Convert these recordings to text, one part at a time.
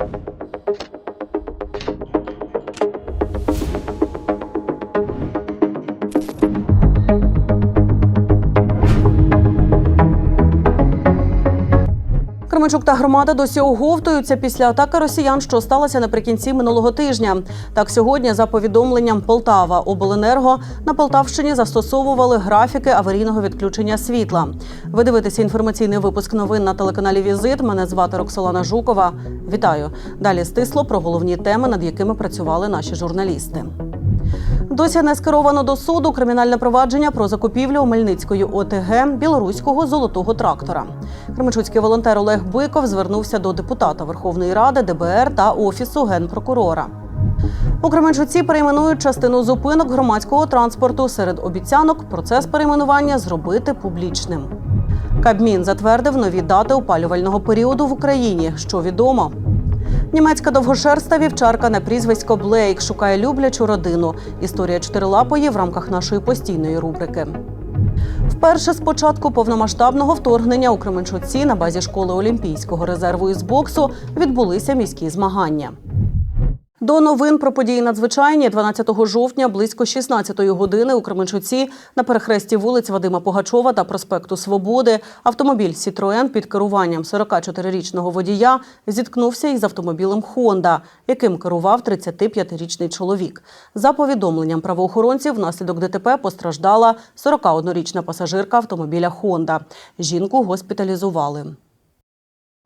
you Кременчук та громада досі оговтуються після атаки росіян, що сталося наприкінці минулого тижня. Так, сьогодні, за повідомленням Полтава Обленерго, на Полтавщині застосовували графіки аварійного відключення світла. Ви дивитеся інформаційний випуск новин на телеканалі Візит. Мене звати Роксолана Жукова. Вітаю. Далі стисло про головні теми, над якими працювали наші журналісти. Досі не скеровано до суду кримінальне провадження про закупівлю Мельницької ОТГ білоруського золотого трактора. Кременчуцький волонтер Олег Биков звернувся до депутата Верховної Ради, ДБР та офісу генпрокурора. У Кременчуці перейменують частину зупинок громадського транспорту. Серед обіцянок процес перейменування зробити публічним. Кабмін затвердив нові дати опалювального періоду в Україні. Що відомо? Німецька довгошерста вівчарка на прізвисько Блейк шукає люблячу родину. Історія чотирилапої в рамках нашої постійної рубрики. Вперше з початку повномасштабного вторгнення у Кременчуці на базі школи Олімпійського резерву із боксу відбулися міські змагання. До новин про події надзвичайні 12 жовтня близько 16-ї години у Кременчуці на перехресті вулиць Вадима Погачова та проспекту Свободи автомобіль Сітроен під керуванням 44-річного водія зіткнувся із автомобілем Хонда, яким керував 35-річний чоловік. За повідомленням правоохоронців, внаслідок ДТП постраждала 41-річна пасажирка автомобіля Хонда. Жінку госпіталізували.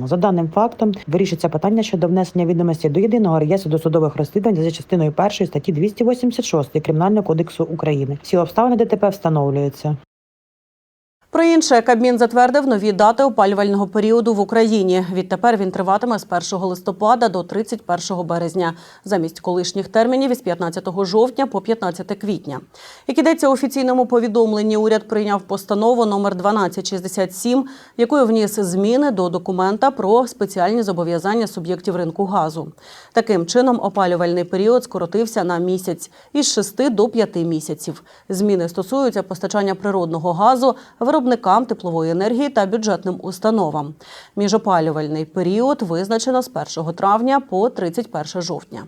За даним фактом вирішиться питання щодо внесення відомості до єдиного реєстру досудових розслідувань за частиною першої статті 286 Кримінального кодексу України. Всі обставини ДТП встановлюються. Про інше Кабмін затвердив нові дати опалювального періоду в Україні. Відтепер він триватиме з 1 листопада до 31 березня, замість колишніх термінів із 15 жовтня по 15 квітня. Як ідеться у офіційному повідомленні, уряд прийняв постанову номер 1267, якою вніс зміни до документа про спеціальні зобов'язання суб'єктів ринку газу. Таким чином, опалювальний період скоротився на місяць із 6 до 5 місяців. Зміни стосуються постачання природного газу, виробникам теплової енергії та бюджетним установам. Міжопалювальний період визначено з 1 травня по 31 жовтня.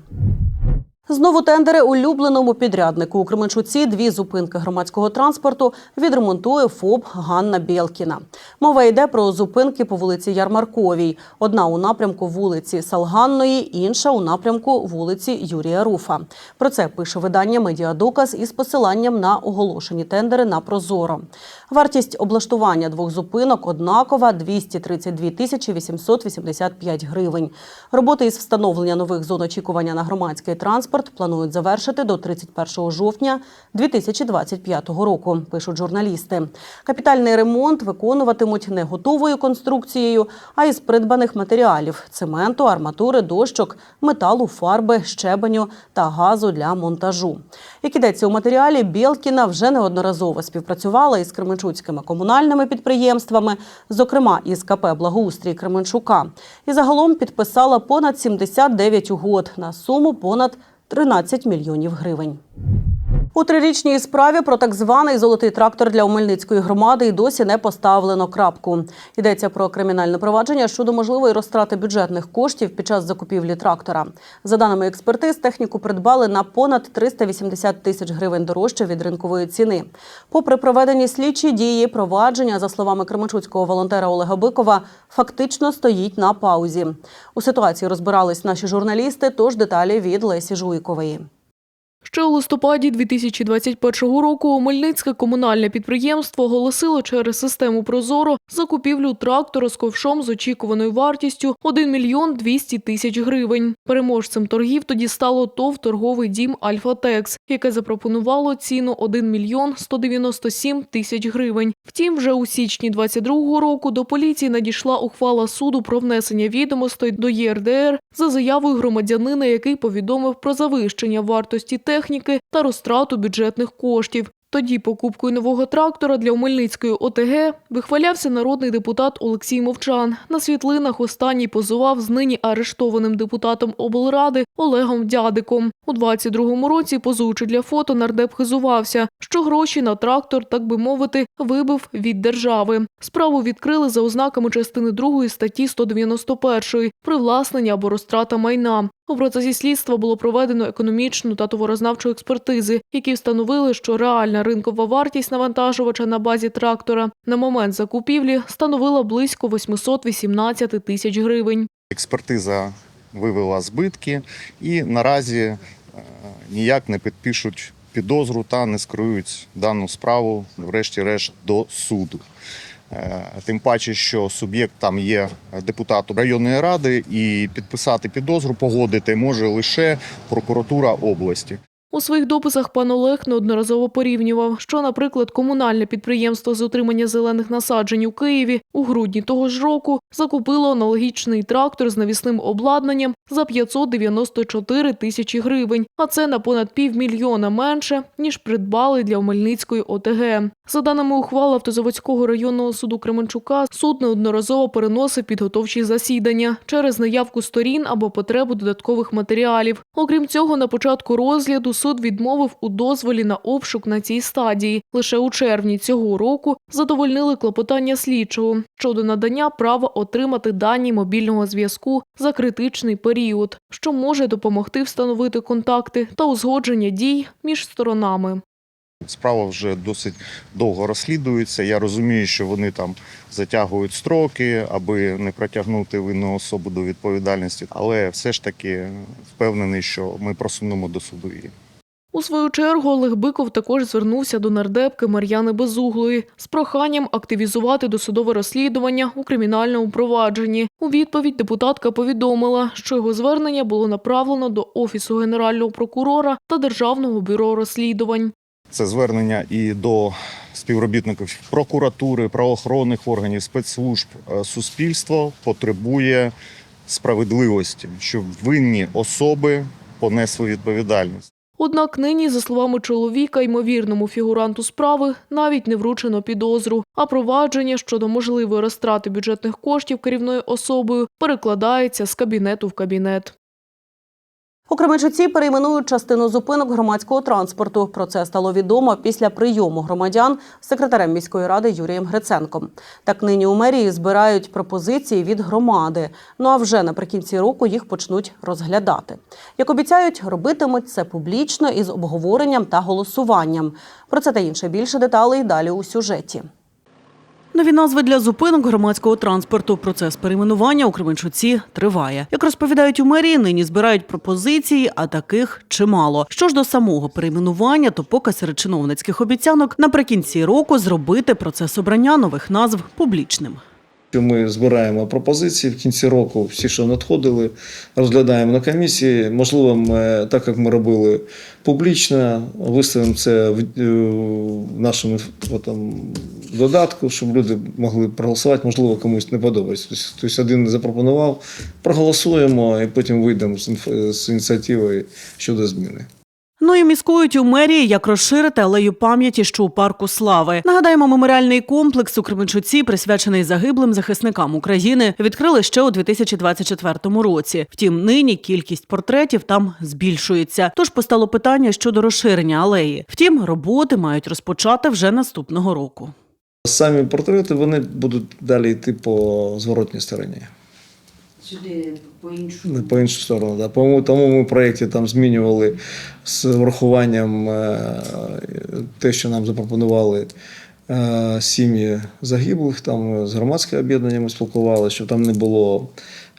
Знову тендери улюбленому підряднику у Кременчуці дві зупинки громадського транспорту відремонтує ФОП Ганна Білкіна. Мова йде про зупинки по вулиці Ярмарковій. Одна у напрямку вулиці Салганної, інша у напрямку вулиці Юрія Руфа. Про це пише видання Медіадоказ із посиланням на оголошені тендери на Прозоро. Вартість облаштування двох зупинок однакова 232 тисячі 885 гривень. Роботи із встановлення нових зон очікування на громадський транспорт планують завершити до 31 жовтня 2025 року, пишуть журналісти. Капітальний ремонт виконуватимуть не готовою конструкцією, а із придбаних матеріалів цементу, арматури, дощок, металу, фарби, щебеню та газу для монтажу. Як ідеться у матеріалі, Білкіна вже неодноразово співпрацювала із кременчуцькими комунальними підприємствами, зокрема із КП Благоустрій Кременчука, і загалом підписала понад 79 угод на суму понад 13 мільйонів гривень. У трирічній справі про так званий золотий трактор для Омельницької громади і досі не поставлено крапку. Йдеться про кримінальне провадження щодо можливої розтрати бюджетних коштів під час закупівлі трактора. За даними експертиз, техніку придбали на понад 380 тисяч гривень дорожче від ринкової ціни. Попри проведені слідчі дії, провадження, за словами кременчуцького волонтера Олега Бикова, фактично стоїть на паузі. У ситуації розбирались наші журналісти. Тож деталі від Лесі Жуйкової. Ще у листопаді 2021 року Омельницьке комунальне підприємство оголосило через систему Прозоро закупівлю трактора з ковшом з очікуваною вартістю 1 мільйон 200 тисяч гривень. Переможцем торгів тоді стало ТОВ торговий дім Альфатекс, яке запропонувало ціну 1 мільйон 197 тисяч гривень. Втім, вже у січні 2022 року до поліції надійшла ухвала суду про внесення відомостей до ЄРДР за заявою громадянина, який повідомив про завищення вартості техніки та розтрату бюджетних коштів. Тоді покупкою нового трактора для Омельницької ОТГ вихвалявся народний депутат Олексій Мовчан. На світлинах останній позував з нині арештованим депутатом облради Олегом Дядиком. У 22-му році, позуючи для фото, нардеп хизувався, що гроші на трактор, так би мовити, вибив від держави. Справу відкрили за ознаками частини 2 статті 191 привласнення або розтрата майна. У процесі слідства було проведено економічну та товарознавчу експертизи, які встановили, що реальна ринкова вартість навантажувача на базі трактора на момент закупівлі становила близько 818 тисяч гривень. Експертиза вивела збитки і наразі е, ніяк не підпишуть підозру та не скерують дану справу, врешті-решт, до суду. Е, Тим паче, що суб'єкт там є депутатом районної ради, і підписати підозру, погодити може лише прокуратура області. У своїх дописах пан Олег неодноразово порівнював, що, наприклад, комунальне підприємство з утримання зелених насаджень у Києві у грудні того ж року закупило аналогічний трактор з навісним обладнанням за 594 тисячі гривень, а це на понад півмільйона менше, ніж придбали для Омельницької ОТГ. За даними ухвали Автозаводського районного суду Кременчука, суд неодноразово переносив підготовчі засідання через наявку сторін або потребу додаткових матеріалів. Окрім цього, на початку розгляду суд відмовив у дозволі на обшук на цій стадії. Лише у червні цього року задовольнили клопотання слідчого щодо надання права отримати дані мобільного зв'язку за критичний період, що може допомогти встановити контакти та узгодження дій між сторонами. Справа вже досить довго розслідується. Я розумію, що вони там затягують строки, аби не притягнути винну особу до відповідальності, але все ж таки впевнений, що ми просунемо до суду її. У свою чергу Олег Биков також звернувся до нардепки Мар'яни Безуглої з проханням активізувати досудове розслідування у кримінальному провадженні. У відповідь депутатка повідомила, що його звернення було направлено до Офісу Генерального прокурора та Державного бюро розслідувань. Це звернення і до співробітників прокуратури, правоохоронних органів, спецслужб. Е, Суспільство потребує справедливості, щоб винні особи понесли відповідальність. Однак нині, за словами чоловіка, ймовірному фігуранту справи, навіть не вручено підозру, а провадження щодо можливої розтрати бюджетних коштів керівною особою перекладається з кабінету в кабінет. У Кременчуці перейменують частину зупинок громадського транспорту. Про це стало відомо після прийому громадян секретарем міської ради Юрієм Гриценком. Так нині у мерії збирають пропозиції від громади. Ну а вже наприкінці року їх почнуть розглядати. Як обіцяють, робитимуть це публічно із обговоренням та голосуванням. Про це та інше більше деталей далі у сюжеті. Нові назви для зупинок громадського транспорту. Процес перейменування у Кременчуці триває. Як розповідають у мерії, нині збирають пропозиції, а таких чимало. Що ж до самого перейменування, то поки серед чиновницьких обіцянок наприкінці року зробити процес обрання нових назв публічним. Ми збираємо пропозиції в кінці року, всі, що надходили, розглядаємо на комісії. Можливо, ми, так як ми робили публічно, виставимо це в, е, нашому там, додатку, щоб люди могли проголосувати. Можливо, комусь не подобається. Тобто, один запропонував, проголосуємо і потім вийдемо з ініціативою щодо зміни. Ну і міськують у мерії, як розширити алею пам'яті, що у парку слави. Нагадаємо, меморіальний комплекс у Кременчуці, присвячений загиблим захисникам України, відкрили ще у 2024 році. Втім, нині кількість портретів там збільшується. Тож постало питання щодо розширення алеї. Втім, роботи мають розпочати вже наступного року. Самі портрети вони будуть далі йти по зворотній стороні. Сюди по іншому. По іншу сторону. Да. Тому, тому ми в проєкті там змінювали з врахуванням е, те, що нам запропонували е, сім'ї загиблих, там з громадським об'єднанням спілкувалися, щоб там не було.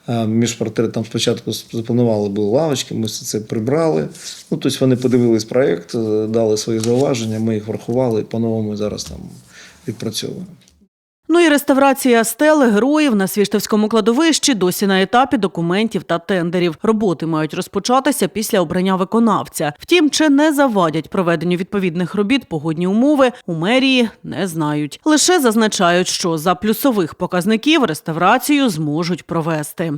е, Між портретом спочатку запланували були лавочки, ми все це прибрали. Ну, тобто вони подивились проєкт, дали свої зауваження, ми їх врахували і по-новому зараз там відпрацьовуємо. Ну і реставрація стели героїв на Свіштовському кладовищі досі на етапі документів та тендерів. Роботи мають розпочатися після обрання виконавця. Втім, чи не завадять проведенню відповідних робіт погодні умови у мерії не знають. Лише зазначають, що за плюсових показників реставрацію зможуть провести.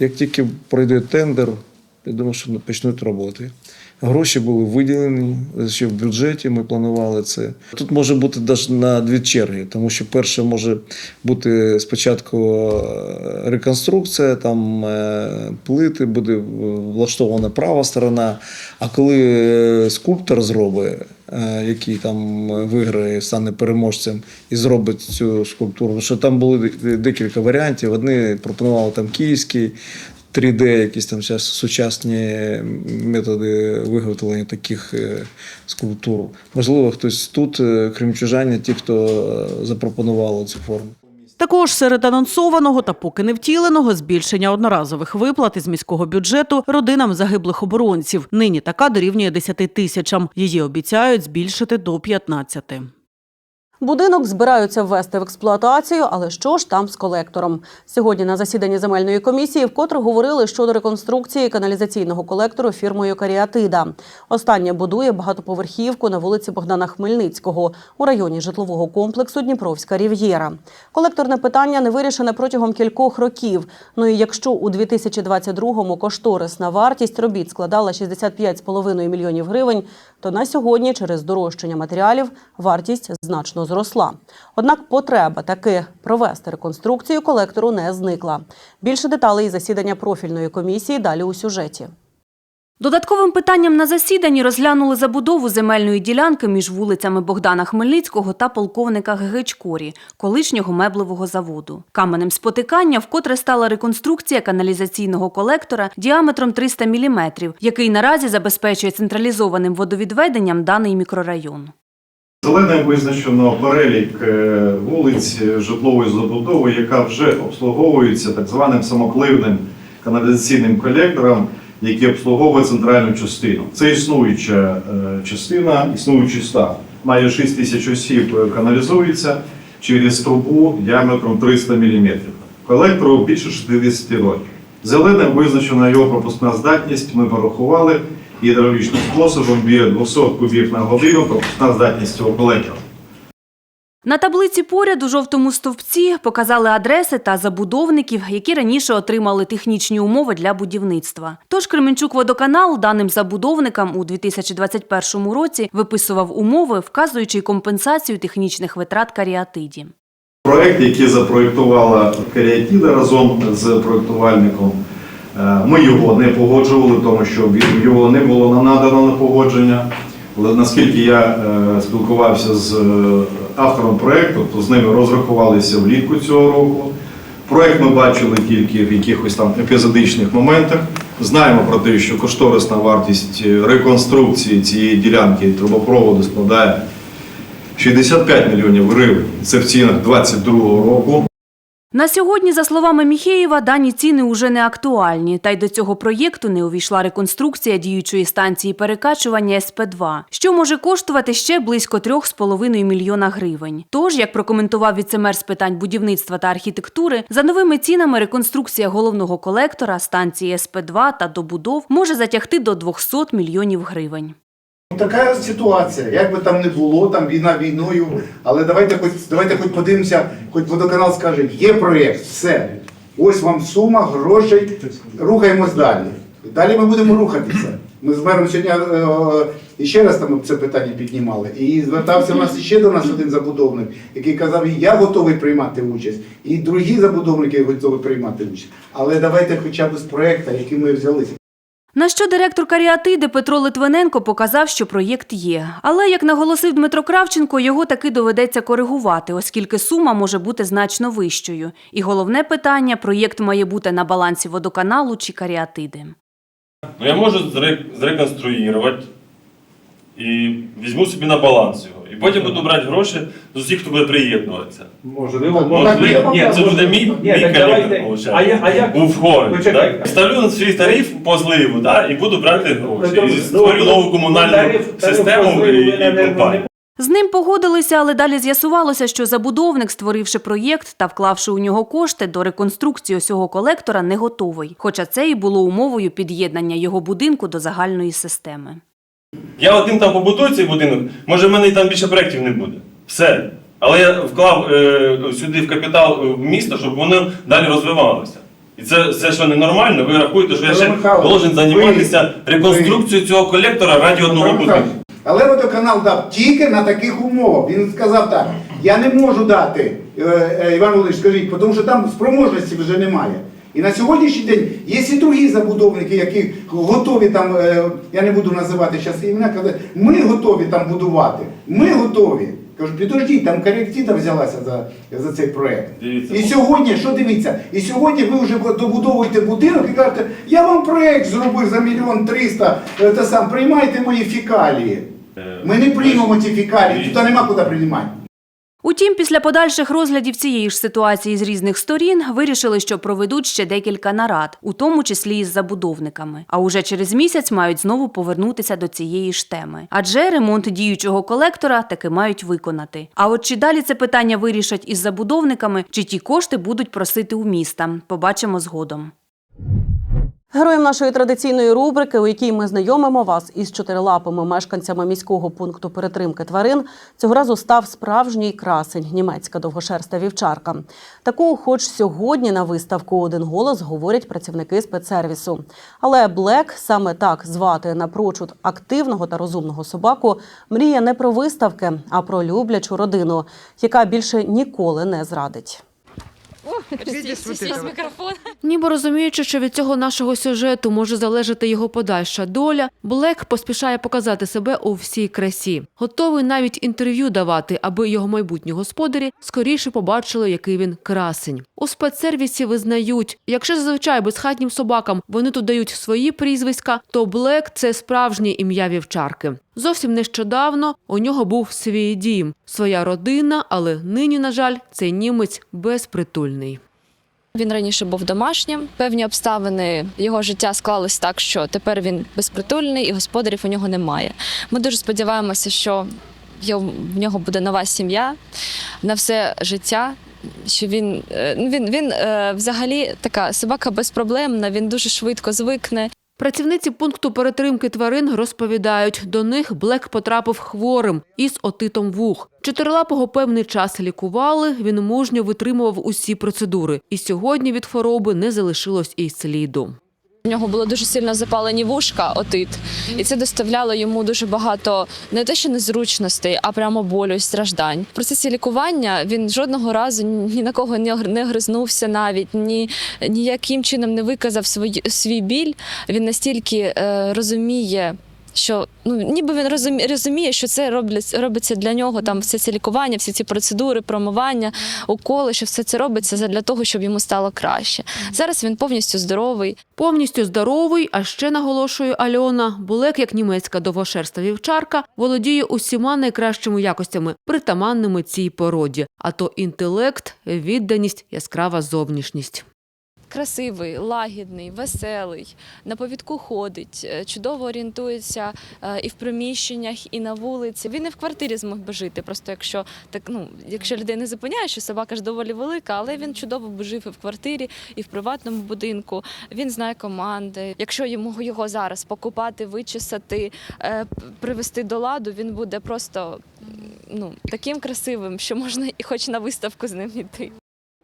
Як тільки пройде тендер, я думаю, що почнуть роботи. Гроші були виділені ще в бюджеті. Ми планували це. Тут може бути навіть на дві черги, тому що перше може бути спочатку е, реконструкція, там е, плити, буде влаштована права сторона. А коли е, скульптор зробить, е, який там виграє, стане переможцем і зробить цю скульптуру. Що там були декілька варіантів. Одні пропонували там київський. 3D, якісь там зараз сучасні методи виготовлення таких е, скульптур. Можливо, хтось тут, е, кримчужані, ті, хто е, запропонували цю форму. Також серед анонсованого та поки не втіленого збільшення одноразових виплат із міського бюджету родинам загиблих оборонців. Нині така дорівнює 10 тисячам. Її обіцяють збільшити до 15. Будинок збираються ввести в експлуатацію, але що ж там з колектором? Сьогодні на засіданні земельної комісії вкотре говорили щодо реконструкції каналізаційного колектору фірмою Каріатида. Остання будує багатоповерхівку на вулиці Богдана Хмельницького у районі житлового комплексу Дніпровська Рів'єра. Колекторне питання не вирішене протягом кількох років. Ну і якщо у 2022-му кошторисна вартість робіт складала 65,5 мільйонів гривень, то на сьогодні через дорожчання матеріалів вартість значно зросла. Однак потреба таки провести реконструкцію колектору не зникла. Більше деталей засідання профільної комісії далі у сюжеті. Додатковим питанням на засіданні розглянули забудову земельної ділянки між вулицями Богдана Хмельницького та полковника Гегечкорі, колишнього меблевого заводу. Каменем спотикання вкотре стала реконструкція каналізаційного колектора діаметром 300 мм, який наразі забезпечує централізованим водовідведенням даний мікрорайон. Зеленим визначено перелік е, вулиць е, житлової забудови, яка вже обслуговується так званим самопливним каналізаційним колектором, який обслуговує центральну частину. Це існуюча е, частина, існуючий став. Має 6 тисяч осіб е, каналізується через трубу діаметром 300 мм. Колектору більше 60 років. Зеленим визначена його пропускна здатність. Ми порахували гідравлічним способом біля 200 кубів на годину пропускна здатність цього колектора. На таблиці поряд у жовтому стовпці показали адреси та забудовників, які раніше отримали технічні умови для будівництва. Тож Кременчук водоканал даним забудовникам у 2021 році виписував умови, вказуючи компенсацію технічних витрат каріатиді. Проект, який запроєктувала Каріатіда разом з проєктувальником, е, ми його не погоджували, тому що його не було надано на погодження. Наскільки я е, спілкувався з е, автором проєкту, то з ними розрахувалися влітку цього року. Проєкт ми бачили тільки в якихось там епізодичних моментах. Знаємо про те, що кошторисна вартість е, реконструкції цієї ділянки трубопроводу складає 65 мільйонів гривень. Це в цінах 2022 року. На сьогодні, за словами Міхеєва, дані ціни уже не актуальні, та й до цього проєкту не увійшла реконструкція діючої станції перекачування СП2, що може коштувати ще близько 3,5 мільйона гривень. Тож, як прокоментував віцемер з питань будівництва та архітектури, за новими цінами реконструкція головного колектора, станції СП2 та добудов може затягти до 200 мільйонів гривень. Така ситуація, як би там не було, там війна війною, але давайте хоч давайте хоч подивимося, хоч водоканал скаже, є проєкт, все. Ось вам сума, грошей, рухаємось далі. Далі ми будемо рухатися. Ми з мером сьогодні е, е, ще раз там це питання піднімали. І звертався в нас ще до нас один забудовник, який казав, я готовий приймати участь, і другі забудовники готові приймати участь. Але давайте хоча б з проєкту, який ми взялися. На що директор Каріатиди Петро Литвиненко показав, що проєкт є. Але, як наголосив Дмитро Кравченко, його таки доведеться коригувати, оскільки сума може бути значно вищою. І головне питання – проєкт має бути на балансі водоканалу чи Каріатиди. Ну, я можу зре- зреконструювати і візьму собі на баланс його. І потім буду брати гроші з усіх, хто буде приєднуватися. Можливо, Ну, так, ні, це буде мій, Ні, мій так колектор, давайте. виходить. А я- а як- У вході, Почекайте. так? Ставлю на свій тариф по зливу, так? і буду брати гроші. Ну, І ну, створю ну, нову комунальну систему і, і компанію. З ним погодилися, але далі з'ясувалося, що забудовник, створивши проєкт та вклавши у нього кошти, до реконструкції усього колектора не готовий. Хоча це і було умовою під'єднання його будинку до загальної системи. Я одним там побудую цей будинок, може в мене там більше проєктів не буде. Все. Але я вклав е, сюди в капітал е, в місто, щоб воно далі розвивалося. І це, це що ненормально? Ви рахуєте, що я ще Петро должен займатися реконструкцією цього колектора раді одного будинку. Але водоканал дав тільки на таких умовах. Він сказав так: я не можу дати, е, е, Іван Володимирович, скажіть, тому що там спроможності вже немає. І на сьогоднішній день є і другі забудовники, які готові там, е, я не буду називати зараз імена, казати, ми готові там будувати. Ми готові. Кажу, підождіть, там коректіда взялася за, за цей. Дивіться. І сьогодні, що дивіться, і сьогодні ви вже добудовуєте будинок і кажете, я вам проект зробив за мільйон триста, е, сам, приймайте мої фекалії. Е, Ми не приймемо ці Дивіться. туди нема куди приймати. Утім, після подальших розглядів цієї ж ситуації з різних сторін вирішили, що проведуть ще декілька нарад, у тому числі із забудовниками. А уже через місяць мають знову повернутися до цієї ж теми. Адже ремонт діючого колектора таки мають виконати. А от чи далі це питання вирішать із забудовниками, чи ті кошти будуть просити у міста, побачимо згодом. Героєм нашої традиційної рубрики, у якій ми знайомимо вас із чотирилапими мешканцями міського пункту перетримки тварин, цього разу став справжній красень німецька довгошерста вівчарка. Таку, хоч сьогодні на виставку один голос говорять працівники спецсервісу. Але Блек, саме так звати напрочуд активного та розумного собаку, мріє не про виставки, а про люблячу родину, яка більше ніколи не зрадить. Ніби розуміючи, що від цього нашого сюжету може залежати його подальша доля, Блек поспішає показати себе у всій красі. Готовий навіть інтерв'ю давати, аби його майбутні господарі скоріше побачили, який він красень. У спецсервісі визнають, якщо зазвичай безхатнім собакам вони тут дають свої прізвиська, то Блек це справжнє ім'я вівчарки. Зовсім нещодавно у нього був свій дім, своя родина, але нині, на жаль, цей німець безпритульний. Він раніше був домашнім. Певні обставини його життя склались так, що тепер він безпритульний і господарів у нього немає. Ми дуже сподіваємося, що в нього буде нова сім'я на все життя. Що він, е, ну, він, він е, взагалі така собака безпроблемна, він дуже швидко звикне. Працівниці пункту перетримки тварин розповідають, до них Блек потрапив хворим із отитом вух. Чотирилапого певний час лікували, він мужньо витримував усі процедури. І сьогодні від хвороби не залишилось і сліду. У нього було дуже сильно запалені вушка, отит, і це доставляло йому дуже багато не те, що незручностей, а прямо болю і страждань. В процесі лікування він жодного разу ні на кого не гр- гризнувся, навіть ні ніяким чином не виказав свій, свій біль. Він настільки е, розуміє. Що ну ніби він розуміє, розуміє, що це роблять, робиться для нього там все це лікування, всі ці процедури, промивання, уколи, що все це робиться для того, щоб йому стало краще. Зараз він повністю здоровий. Повністю здоровий, а ще наголошує Альона, Булек, як німецька довгошерста вівчарка, володіє усіма найкращими якостями, притаманними цій породі, а то інтелект, відданість, яскрава зовнішність. Красивий, лагідний, веселий, на повідку ходить, е, чудово орієнтується е, і в приміщеннях, і на вулиці. Він і в квартирі змог би жити. Просто якщо так, ну якщо людей не зупиняє, що собака ж доволі велика, але він чудово би жив і в квартирі, і в приватному будинку. Він знає команди. Якщо йому його зараз покупати, вичесати, е, привести до ладу, він буде просто ну таким красивим, що можна і хоч на виставку з ним йти.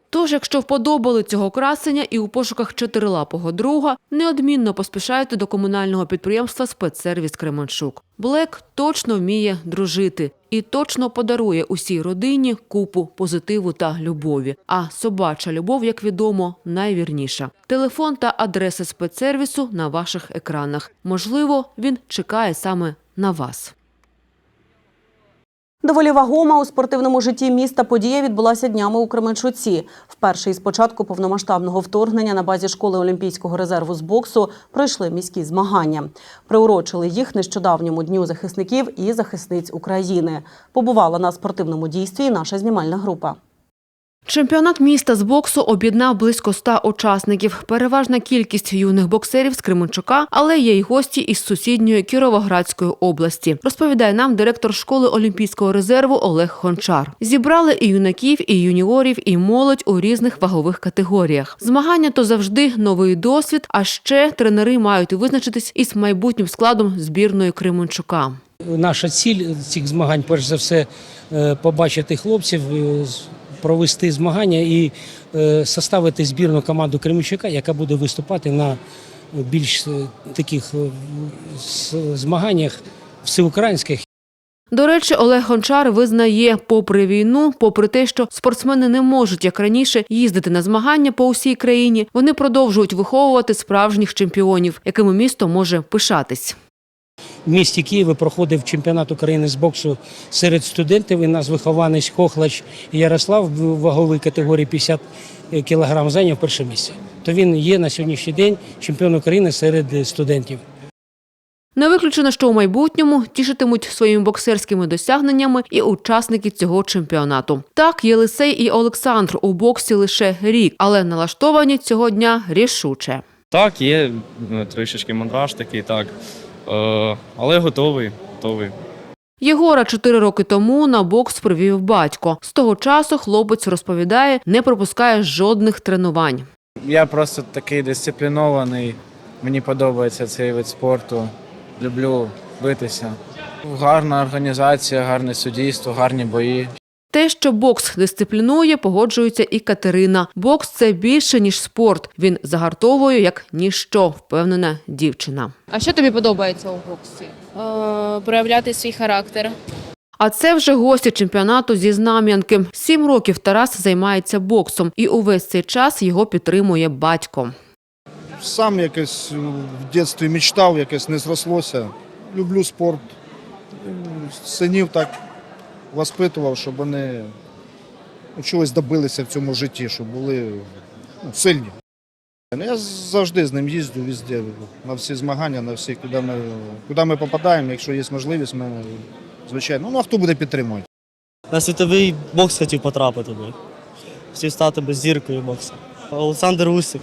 Тож, якщо вподобали цього красення і у пошуках чотирилапого друга, неодмінно поспішайте до комунального підприємства «Спецсервіс Кременчук». Блек точно вміє дружити і точно подарує усій родині купу позитиву та любові. А собача любов, як відомо, найвірніша. Телефон та адреса спецсервісу на ваших екранах. Можливо, він чекає саме на вас. Доволі вагома у спортивному житті міста подія відбулася днями у Кременчуці. Вперше із початку повномасштабного вторгнення на базі школи Олімпійського резерву з боксу пройшли міські змагання. Приурочили їх нещодавньому дню захисників і захисниць України. Побувала на спортивному дійстві наша знімальна група. Чемпіонат міста з боксу об'єднав близько ста учасників. Переважна кількість юних боксерів з Кременчука, але є й гості із сусідньої Кіровоградської області. Розповідає нам директор школи Олімпійського резерву Олег Хончар. Зібрали і юнаків, і юніорів, і молодь у різних вагових категоріях. Змагання то завжди новий досвід. А ще тренери мають визначитись із майбутнім складом збірної Кременчука. Наша ціль цих змагань, перш за все, е, побачити хлопців, е, провести змагання і е, составити збірну команду Кременчука, яка буде виступати на більш е, таких е, змаганнях всеукраїнських До речі, Олег Гончар визнає, попри війну, попри те, що спортсмени не можуть, як раніше, їздити на змагання по усій країні, вони продовжують виховувати справжніх чемпіонів, якими місто може пишатись. В місті Києві проходив чемпіонат України з боксу серед студентів. І нас вихованець Хохлач Ярослав в ваговій категорії 50 кг зайняв перше місце. То він є на сьогоднішній день чемпіон України серед студентів. Не виключено, що у майбутньому тішитимуть своїми боксерськими досягненнями і учасники цього чемпіонату. Так, Єлисей і Олександр у боксі лише рік, але налаштовані цього дня рішуче. Так, є ну, трішечки мандраж такий, так. Е, але готовий, готовий. Єгора чотири роки тому на бокс привів батько. З того часу хлопець розповідає, не пропускає жодних тренувань. Я просто такий дисциплінований. Мені подобається цей вид спорту. Люблю битися. Гарна організація, гарне суддівство, гарні бої. Те, що бокс дисциплінує, погоджується і Катерина. Бокс це більше ніж спорт. Він загартовує як ніщо, впевнена дівчина. А що тобі подобається у боксі? Е, проявляти свій характер. А це вже гості чемпіонату зі Знам'янки. Сім років Тарас займається боксом, і увесь цей час його підтримує батько. Сам якось в дитинстві мечтав, якось не зрослося. Люблю спорт. Синів так воспитував, щоб вони ну, чогось добилися в цьому житті, щоб були ну, сильні. Я завжди з ним їздю везде, на всі змагання, на всі, куди ми, куди ми попадаємо, якщо є можливість, ми, звичайно. Ну хто буде підтримувати? На світовий бокс хотів потрапити. би. Хотів стати би зіркою боксу. Олександр Усик,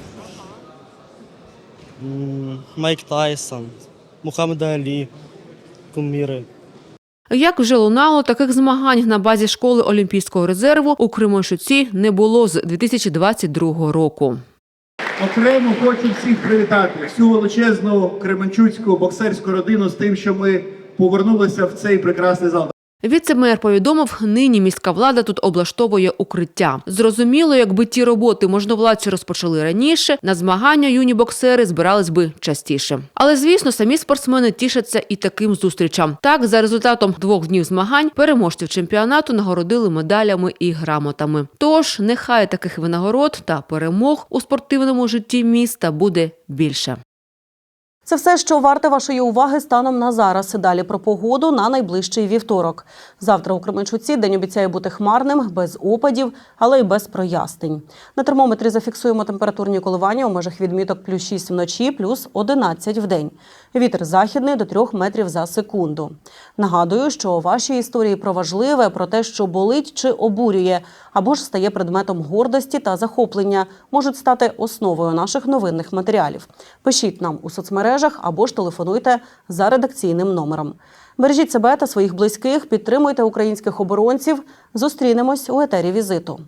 Майк Тайсон, Мухаммед Алі, куміри. Як вже лунало, таких змагань на базі школи Олімпійського резерву у Кримошуці не було з 2022 року. Окремо хочу всіх привітати, всю величезну кременчуцьку боксерську родину з тим, що ми повернулися в цей прекрасний зал. Віце-мер повідомив, нині міська влада тут облаштовує укриття. Зрозуміло, якби ті роботи можновладці розпочали раніше, на змагання юні боксери збирались би частіше. Але звісно, самі спортсмени тішаться і таким зустрічам. Так, за результатом двох днів змагань переможців чемпіонату нагородили медалями і грамотами. Тож нехай таких винагород та перемог у спортивному житті міста буде більше. Це все, що варте вашої уваги станом на зараз. Далі про погоду на найближчий вівторок. Завтра у Кременчуці день обіцяє бути хмарним, без опадів, але й без прояснень. На термометрі зафіксуємо температурні коливання у межах відміток плюс 6 вночі, плюс 11 в день. Вітер західний до 3 метрів за секунду. Нагадую, що ваші історії про важливе, про те, що болить чи обурює, або ж стає предметом гордості та захоплення, можуть стати основою наших новинних матеріалів. Пишіть нам у соцмережах або ж телефонуйте за редакційним номером. Бережіть себе та своїх близьких, підтримуйте українських оборонців. Зустрінемось у етері візиту.